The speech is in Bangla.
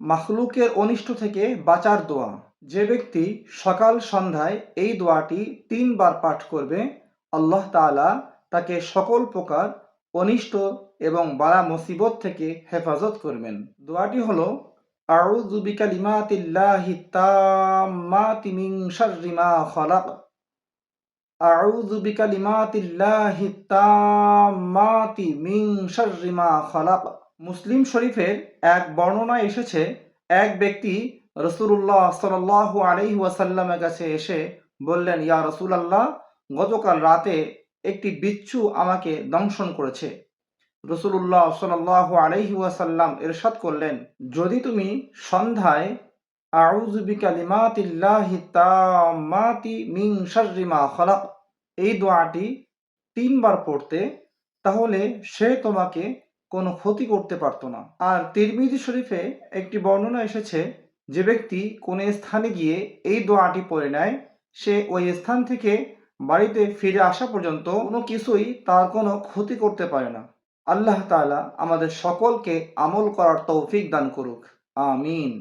মাখলুকের অনিষ্ট থেকে বাঁচার দোয়া। যে ব্যক্তি সকাল সন্ধ্যায় এই দোয়াটি তিনবার পাঠ করবে, আল্লাহ তাআলা তাকে সকল প্রকার অনিষ্ট এবং বালা মুসিবত থেকে হেফাজত করবেন। দোয়াটি হলো, আউযু বিকালিমাতিল্লাহি তাম্মাতি মিন খালাক। আউযু বিকালিমাতিল্লাহি তাম্মাতি মিন খালাক। মুসলিম শরীফের এক বর্ণনায় এসেছে, এক ব্যক্তি রসুল্লাহ সাল্লাহ আলাইহি ওয়াসাল্লামের কাছে এসে বললেন, ইয়া রসুল আল্লাহ গতকাল রাতে একটি বিচ্ছু আমাকে দংশন করেছে। রসুল্লাহ সাল্লাহ আলাইহি ওয়াসাল্লাম এরশাদ করলেন, যদি তুমি সন্ধ্যায় এই দোয়াটি তিনবার পড়তে, তাহলে সে তোমাকে কোনো ক্ষতি করতে পারতো না। আর তিরমিজি শরীফে একটি বর্ণনা এসেছে যে ব্যক্তি কোনো স্থানে গিয়ে এই দোয়াটি পড়ে নেয়, সে ওই স্থান থেকে বাড়িতে ফিরে আসা পর্যন্ত কোনো কিছুই তার কোনো ক্ষতি করতে পারে না। আল্লাহ তালা আমাদের সকলকে আমল করার তৌফিক দান করুক। আমিন।